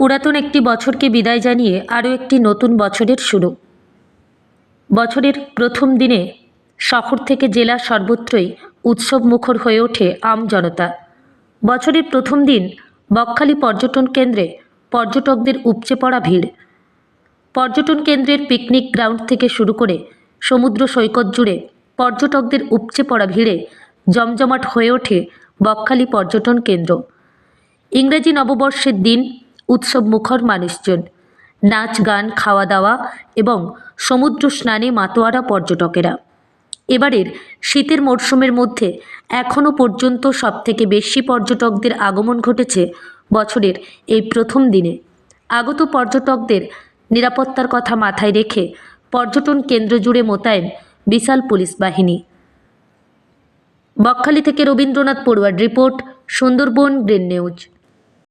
পুরাতন একটি বছরকে বিদায় জানিয়ে আরও একটি নতুন বছরের শুরু। বছরের প্রথম দিনে শহর থেকে জেলা সর্বত্রই উৎসব মুখর হয়ে ওঠে আম জনতা। বছরের প্রথম দিন বকখালি পর্যটন কেন্দ্রে পর্যটকদের উপচে পড়া ভিড়। পর্যটন কেন্দ্রের পিকনিক গ্রাউন্ড থেকে শুরু করে সমুদ্র সৈকত জুড়ে পর্যটকদের উপচে পড়া ভিড়ে জমজমাট হয়ে ওঠে বকখালি পর্যটন কেন্দ্র। ইংরেজি নববর্ষের দিন উৎসব মুখর মানুষজন। নাচ, গান খাওয়া দাওয়া এবং সমুদ্র স্নানে মাতোয়ারা পর্যটকেরা। এবারের শীতের মরশুমের মধ্যে এখনও পর্যন্ত সবথেকে বেশি পর্যটকদের আগমন ঘটেছে বছরের এই প্রথম দিনে। আগত পর্যটকদের নিরাপত্তার কথা মাথায় রেখে পর্যটন কেন্দ্র জুড়ে মোতায়েন বিশাল পুলিশ বাহিনী। বকখালি থেকে Rabindranath পড়ুয়ার report, Sundarban green news.